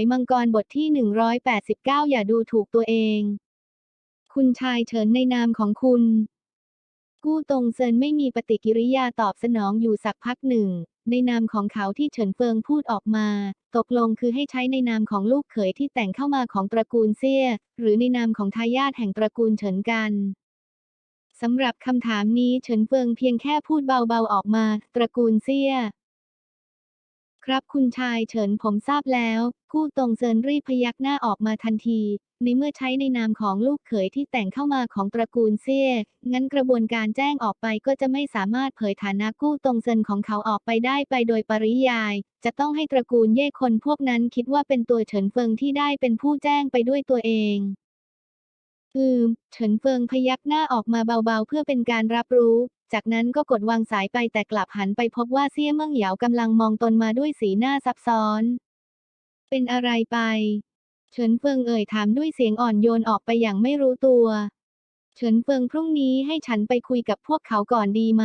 ยมังกรบทที่ 189 อย่าดูถูกตัวเอง คุณชายเฉินในนามของคุณ กู้ตงเซินไม่มีปฏิกิริยาตอบสนองอยู่สักพักหนึ่ง ในนามของเขาที่เฉินเฟิงพูดออกมา ตกลงคือให้ใช้ในนามของลูกเขยที่แต่งเข้ามาของตระกูลเซี่ย หรือในนามของทายาทแห่งตระกูลเฉินกันสำหรับคำถามนี้เฉินเฟิงเพียงแค่พูดเบาๆออกมา ตระกูลเซี่ย ครับคุณชายเฉินผมทราบแล้ว กู้ตรงเซินรีบพยักหน้าออกมาทันที ในเมื่อใช้ในนามของลูกเขยที่แต่งเข้ามาของตระกูลเซี่ย งั้นกระบวนการแจ้งออกไปก็จะไม่สามารถเผยฐานะกู้ตรงเซินของเขาออกไปได้ไปโดยปริยาย จะต้องให้ตระกูลเย่คนพวกนั้นคิดว่าเป็นตัวเฉินเฟิงที่ได้เป็นผู้แจ้งไปด้วยตัวเอง อืม เฉินเฟิงพยักหน้าออกมาเบาๆ เพื่อเป็นการรับรู้ จากนั้นก็กดวางสายไปแต่กลับหันไปพบว่าเซี่ยเมิ่งเหยาวกำลังมองตนมาด้วยสีหน้าซับซ้อน เป็นอะไรไป เฉินเฟิงเอ่ยถามด้วยเสียงอ่อนโยนออกไปอย่างไม่รู้ตัว เฉินเฟิงพรุ่งนี้ให้ฉันไปคุยกับพวกเขาก่อนดีไหม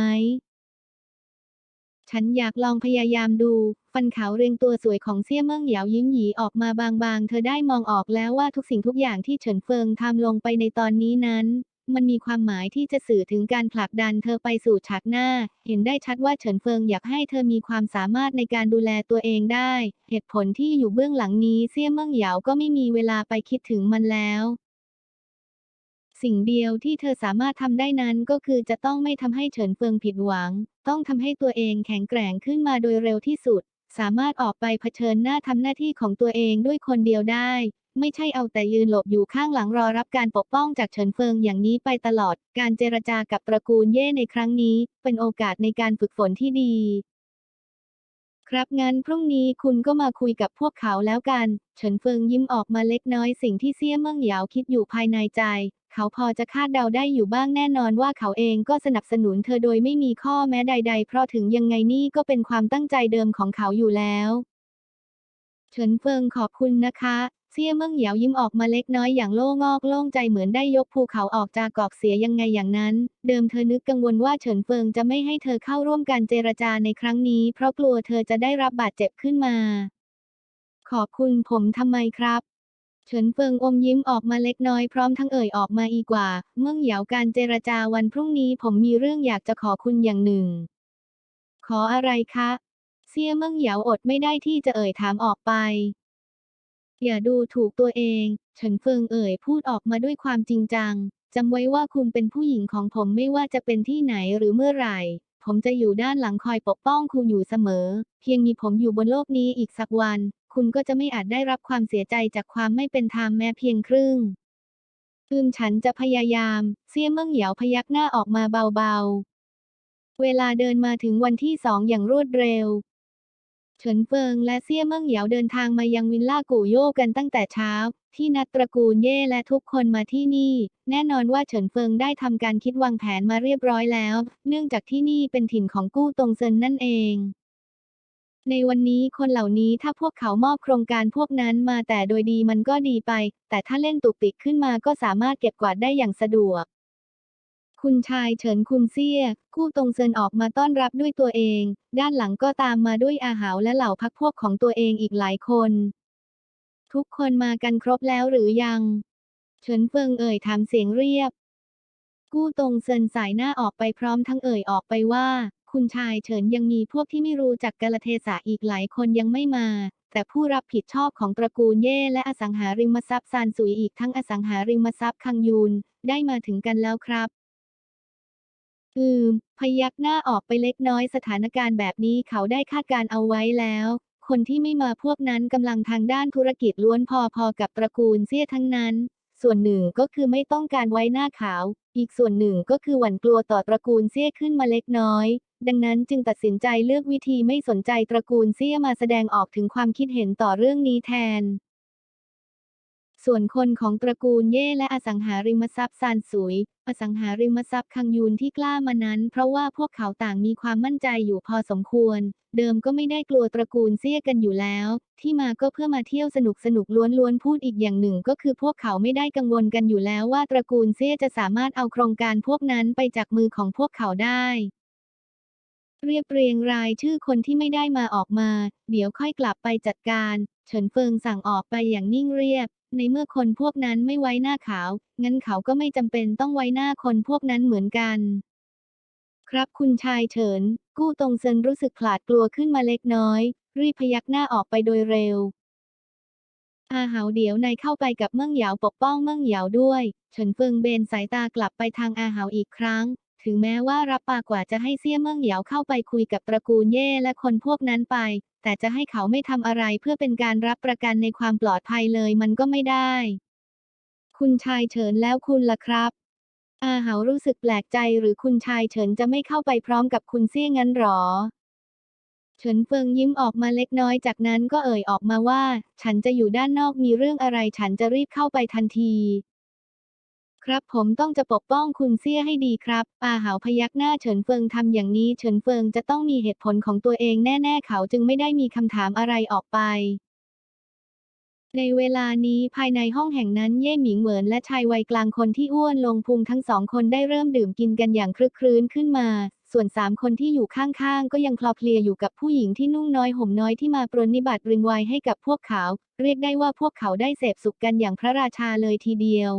ฉันอยากลองพยายามดู ฟันขาวเรียงตัวสวยของเซี่ยเมิ่งเหยาวยิ้มหยีออกมาบางๆ เธอได้มองออกแล้วว่าทุกสิ่งทุกอย่างที่เฉินเฟิงทำลงไปในตอนนี้นั้น มันมีความหมายที่จะสื่อถึงการผลักดันเธอไปสู่ฉากหน้า เห็นได้ชัดว่าเฉินเฟิงอยากให้เธอมีความสามารถในการดูแลตัวเองได้ เหตุผลที่อยู่เบื้องหลังนี้เซี่ยเมิ่งเหยาวก็ไม่มีเวลาไปคิดถึงมันแล้วสิ่งเดียวที่เธอสามารถทำได้นั้นก็คือจะต้องไม่ทำให้เฉินเฟิงผิดหวัง ต้องทำให้ตัวเองแข็งแกร่งขึ้นมาโดยเร็วที่สุด สามารถออกไปเผชิญหน้าทำหน้าที่ของตัวเองด้วยคนเดียวได้ ไม่ใช่เอาแต่ยืนหลบอยู่ข้างหลังรอรับการปกป้องจากเฉินเฟิงอย่างนี้ไปตลอด การเจรจากับตระกูลเย่ในครั้งนี้ เป็นโอกาสในการฝึกฝนที่ดี ครับงั้นพรุ่งนี้คุณก็มาคุยกับพวกเขาแล้วกัน เฉินเฟิงยิ้มออกมาเล็กน้อยสิ่งที่เซี่ยเมิ่งเหยาวคิดอยู่ภายในใจ เขาพอจะคาดเดาได้อยู่บ้างแน่นอนว่าเขาเองก็สนับสนุนเธอโดยไม่มีข้อแม้ใด ๆ เพราะถึงยังไงนี่ก็เป็นความตั้งใจเดิมของเขาอยู่แล้ว เฉินเฟิงขอบคุณนะคะ เซี่ยเมิ่งเหยาวยิ้มออกมาเล็กน้อยอย่างโล่งอกโล่งใจเหมือนได้ยกภูเขาออกจากกอกเสียยังไงอย่างนั้น เดิมเธอนึกกังวลว่าเฉินเฟิงจะไม่ให้เธอเข้าร่วมการเจรจาในครั้งนี้ เพราะกลัวเธอจะได้รับบาดเจ็บขึ้นมา ขอบคุณผมทำไมครับเฉินเฟิงอมยิ้มออกมาเล็กน้อยพร้อมทั้งเอ่ยออกมาอีกว่า เมื่อเหยาวการเจรจาวันพรุ่งนี้ผมมีเรื่องอยากจะขอคุณอย่างหนึ่ง ขออะไรคะ เซี่ยเมิ่งเหยาวอดไม่ได้ที่จะเอ่ยถามออกไป อย่าดูถูกตัวเองเฉินเฟิงเอ่ยพูดออกมาด้วยความจริงจังจำไว้ว่าคุณเป็นผู้หญิงของผมไม่ว่าจะเป็นที่ไหนหรือเมื่อไหร่ ผมจะอยู่ด้านหลังคอยปกป้องคุณอยู่เสมอ เพียงมีผมอยู่บนโลกนี้อีกสักวัน คุณก็จะไม่อาจได้รับความเสียใจจากความไม่เป็นธรรมแม้เพียงครึ่งอืมฉันจะพยายามเซี่ยเมิ่งเหยาวพยักหน้าออกมาเบาๆ เวลาเดินมาถึงวันที่สองอย่างรวดเร็ว เฉินเฟิงและเซี่ยเมิ่งเหยาเดินทางมายังวิลล่ากู่โย่กันตั้งแต่เช้า ที่นัดตระกูลเย่และทุกคนมาที่นี่ แน่นอนว่าเฉินเฟิงได้ทำการคิดวางแผนมาเรียบร้อยแล้ว เนื่องจากที่นี่เป็นถิ่นของกู้ตงเซินนั่นเอง ในวันนี้คนเหล่านี้ถ้าพวกเขามอบโครงการพวกนั้นมาแต่โดยดีมันก็ดีไป แต่ถ้าเล่นตุกติกขึ้นมาก็สามารถเก็บกวาดได้อย่างสะดวก คุณชายเฉินคุณเซี่ยกู้ตรงเซินออกมาต้อนรับด้วยตัวเอง ด้านหลังก็ตามมาด้วยอาหาวและเหล่าพักพวกของตัวเองอีกหลายคน ทุกคนมากันครบแล้วหรือยัง เฉินเฟิงเอ่ยถามเสียงเรียบ กู้ตรงเซินสายหน้าออกไปพร้อมทั้งเอ่ยออกไปว่า คุณชายเฉินยังมีพวกที่ไม่รู้จักกาลเทศะอีกหลายคนยังไม่มาแต่ผู้รับผิดชอบของตระกูลเย่และอสังหาริมทรัพย์ซานสุยอีกทั้งอสังหาริมทรัพย์คังยูนได้มาถึงกันแล้วครับ อืม พยักหน้าออกไปเล็กน้อยสถานการณ์แบบนี้เขาได้คาดการเอาไว้แล้ว คนที่ไม่มาพวกนั้นกำลังทางด้านธุรกิจล้วนพอๆกับตระกูลเสี้ยทั้งนั้น ส่วนหนึ่งก็คือไม่ต้องการไว้หน้าขาว อีกส่วนหนึ่งก็คือหวั่นกลัวต่อตระกูลเสี้ยขึ้นมาเล็กน้อย ดังนั้นจึงตัดสินใจเลือกวิธีไม่สนใจตระกูลเสี้ยมาแสดงออกถึงความคิดเห็นต่อเรื่องนี้แทน ส่วนคนของตระกูลเย่และอสังหาริมทรัพย์ซานสุย อสังหาริมทรัพย์คังยูนที่กล้ามานั้น เพราะว่าพวกเขาต่างมีความมั่นใจอยู่พอสมควร เดิมก็ไม่ได้กลัวตระกูลเสี้ยกันอยู่แล้ว ที่มาก็เพื่อมาเที่ยวสนุกสนุกล้วนๆพูดอีกอย่างหนึ่ง ก็คือพวกเขาไม่ได้กังวลกันอยู่แล้วว่าตระกูลเสี้ยจะสามารถเอาโครงการพวกนั้นไปจากมือของพวกเขาได้เรียบเรียงรายชื่อคนที่ไม่ได้มาออกมา เดี๋ยวค่อยกลับไปจัดการ เฉินเฟิงสั่งออกไปอย่างนิ่งเรียบ ในเมื่อคนพวกนั้นไม่ไว้หน้าขาว งั้นเขาก็ไม่จำเป็นต้องไว้หน้าคนพวกนั้นเหมือนกัน ครับคุณชายเฉิน กู้ตรงเซินรู้สึกขลาดกลัวขึ้นมาเล็กน้อย รีบพยักหน้าออกไปโดยเร็ว อาเหาเดี๋ยวนายเข้าไปกับเมิ่งเหยาปกป้องเมิ่งเหยาด้วย เฉินเฟิงเบนสายตากลับไปทางอาเหาอีกครั้ง ถึงแม้ว่ารับปากว่าจะให้เซี่ยเมิ่งเหยาเข้าไปคุยกับตระกูลเย่และคนพวกนั้นไป แต่จะให้เขาไม่ทำอะไรเพื่อเป็นการรับประกันในความปลอดภัยเลยมันก็ไม่ได้ คุณชายเฉินแล้วคุณล่ะครับ อาเหารู้สึกแปลกใจหรือคุณชายเฉินจะไม่เข้าไปพร้อมกับคุณเซี่ยงั้นหรอ เฉินเฟิงยิ้มออกมาเล็กน้อยจากนั้นก็เอ่ยออกมาว่า ฉันจะอยู่ด้านนอกมีเรื่องอะไรฉันจะรีบเข้าไปทันที ครับผมต้องจะปกป้องคุณเซี่ยให้ดีครับอาเหาพยักหน้าเฉินเฟิงทำอย่างนี้เฉินเฟิงจะต้องมีเหตุผลของตัวเองแน่ ๆ เขาจึงไม่ได้มีคำถามอะไรออกไป ในเวลานี้ภายในห้องแห่งนั้นเย่หมิงเหวินและชายวัยกลางคนที่อ้วนลงพุงทั้งสองคนได้เริ่มดื่มกินกันอย่างคลึกครื้นขึ้นมา ส่วนสามคนที่อยู่ข้างๆ ก็ยังคลอเคลียอยู่กับผู้หญิงที่นุ่งน้อยห่มน้อยที่มาปรนนิบัติรินไวายให้กับพวกเขา เรียกได้ว่าพวกเขาได้เสพสุขกันอย่างพระราชาเลยทีเดียว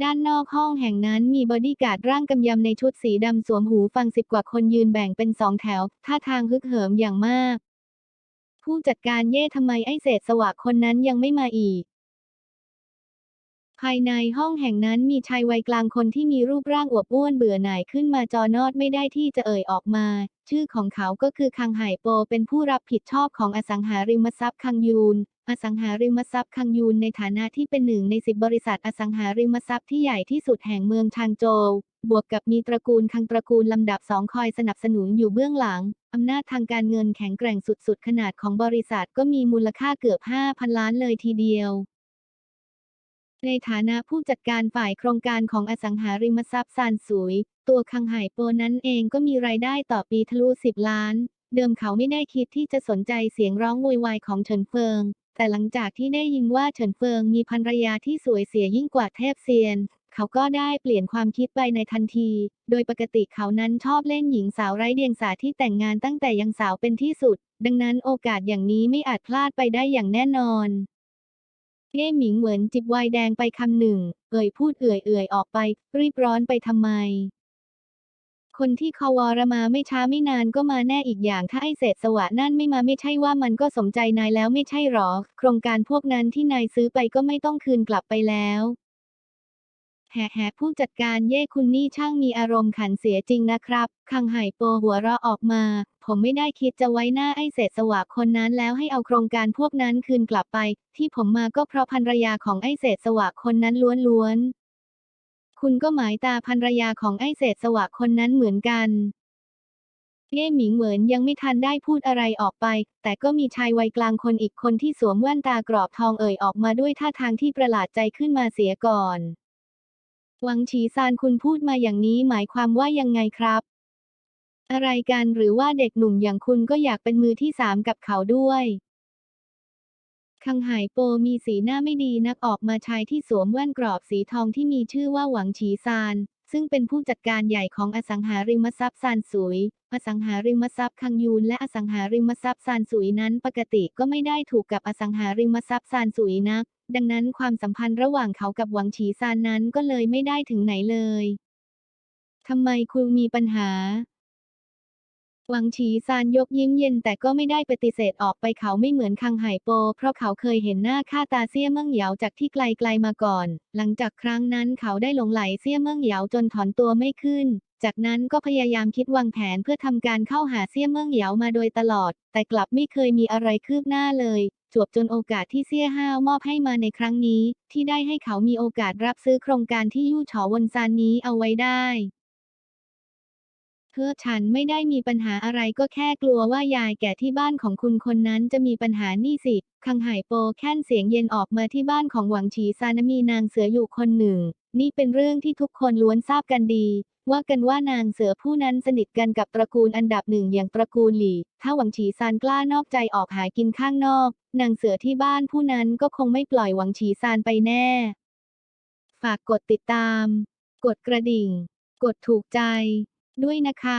ด้านนอกห้องแห่งนั้นมีบอดี้การ์ดร่างกำยำในชุดสีดำสวมหูฟังสิบกว่าคนยืนแบ่งเป็นสองแถว ท่าทางฮึกเหิมอย่างมาก ผู้จัดการเย่ทำไมไอ้เศษสวะคนนั้นยังไม่มาอีก ภายในห้องแห่งนั้นมีชายวัยกลางคนที่มีรูปร่างอวบอ้วนเบื่อหน่ายขึ้นมาจอนอดไม่ได้ที่จะเอ่ยออกมา ชื่อของเขาก็คือคังไหโปเป็นผู้รับผิดชอบของอสังหาริมทรัพย์คังยูน อสังหาริมทรัพย์คังยูนในฐานะที่เป็นหนึ่งในสิบบริษัทอสังหาริมทรัพย์ที่ใหญ่ที่สุดแห่งเมืองชางโจว บวกกับมีตระกูลคังตระกูลลำดับสองคอยสนับสนุนอยู่เบื้องหลัง อำนาจทางการเงินแข็งแกร่งสุดๆ ขนาดของบริษัทก็มีมูลค่าเกือบ 5,000 ล้านเลยทีเดียว ในฐานะผู้จัดการฝ่ายโครงการของอสังหาริมทรัพย์ซานสุย ตัวคังไห่โปนั้นเองก็มีรายได้ต่อปีทะลุ10 ล้าน เดิมเขาไม่ได้คิดที่จะสนใจเสียงร้องโวยวายของเฉินเฟิง แต่หลังจากที่ได้ยินว่าเฉินเฟิงมีภรรยาที่สวยเสียยิ่งกว่าเทพเซียน เขาก็ได้เปลี่ยนความคิดไปในทันที โดยปกติเขานั้นชอบเล่นหญิงสาวไร้เดียงสาที่แต่งงานตั้งแต่ยังสาวเป็นที่สุด ดังนั้นโอกาสอย่างนี้ไม่อาจพลาดไปได้อย่างแน่นอนเย่หมิงเหมือนจิบไวน์แดงไปคำหนึ่ง เอ่ยพูดเอื่อยๆออกไป รีบร้อนไปทำไม คนที่คอวอรมาไม่ช้าไม่นานก็มาแน่อีกอย่างถ้าไอเศษสวะนั่นไม่มาไม่ใช่ว่ามันก็สมใจนายแล้วไม่ใช่หรอ โครงการพวกนั้นที่นายซื้อไปก็ไม่ต้องคืนกลับไปแล้วแห่แห่ผู้จัดการเย่คุณนี่ช่างมีอารมณ์ขันเสียจริงนะครับ คังไห่โปหัวเราะออกมา ผมไม่ได้คิดจะไว้หน้าไอ้เศษสวะคนนั้นแล้วให้เอาโครงการพวกนั้นคืนกลับไป ที่ผมมาก็เพราะภรรยาของไอ้เศษสวะคนนั้นล้วนๆ คุณก็หมายตาภรรยาของไอ้เศษสวะคนนั้นเหมือนกันเย่หมิงเหวินยังไม่ทันได้พูดอะไรออกไป แต่ก็มีชายวัยกลางคนอีกคนที่สวมแว่นตากรอบทองเอ่ยออกมาด้วยท่าทางที่ประหลาดใจขึ้นมาเสียก่อนหวังฉีซานคุณพูดมาอย่างนี้หมายความว่ายังไงครับ อะไรกันหรือว่าเด็กหนุ่มอย่างคุณก็อยากเป็นมือที่สามกับเขาด้วย คังไหโปมีสีหน้าไม่ดีนักออกมาชายที่สวมแว่นกรอบสีทองที่มีชื่อว่าหวังฉีซานซึ่งเป็นผู้จัดการใหญ่ของอสังหาริมทรัพย์ซานสุย อสังหาริมทรัพย์คังยูนและอสังหาริมทรัพย์ซานสุยนั้นปกติก็ไม่ได้ถูกกับอสังหาริมทรัพย์ซานสุยนัก ดังนั้นความสัมพันธ์ระหว่างเขากับหวังฉีซานนั้นก็เลยไม่ได้ถึงไหนเลย ทำไมคุณมีปัญหา หวังฉีซานยกยิ้มเย็นแต่ก็ไม่ได้ปฏิเสธออกไปเขาไม่เหมือนคังไหโป เพราะเขาเคยเห็นหน้าค่าตาเซี่ยเมิ่งเหยาจากที่ไกลๆมาก่อน หลังจากครั้งนั้นเขาได้หลงไหลเซี่ยเมิ่งเหยาจนถอนตัวไม่ขึ้น จากนั้นก็พยายามคิดวางแผนเพื่อทำการเข้าหาเซี่ยเมิ่งเหยามาโดยตลอด แต่กลับไม่เคยมีอะไรคืบหน้าเลยจวบจนโอกาสที่เซี่ยห้าวมอบให้มาในครั้งนี้ ที่ได้ให้เขามีโอกาสรับซื้อโครงการที่ยู่ฉอวนซานนี้เอาไว้ได้ เพื่อฉันไม่ได้มีปัญหาอะไรก็แค่กลัวว่ายายแก่ที่บ้านของคุณคนนั้นจะมีปัญหานี่สิ คังไหโปแค่นเสียงเย็นออกมาที่บ้านของหวังฉีซานมีนางเสืออยู่คนหนึ่ง นี่เป็นเรื่องที่ทุกคนล้วนทราบกันดี ว่ากันว่านางเสือผู้นั้นสนิทกันกับตระกูลอันดับหนึ่งอย่างตระกูลหลี่ ถ้าหวังฉีซานกล้านอกใจออกหากินข้างนอก นางเสือที่บ้านผู้นั้นก็คงไม่ปล่อยหวังฉีซานไปแน่ ฝากกดติดตาม กดกระดิ่ง กดถูกใจ ด้วยนะคะ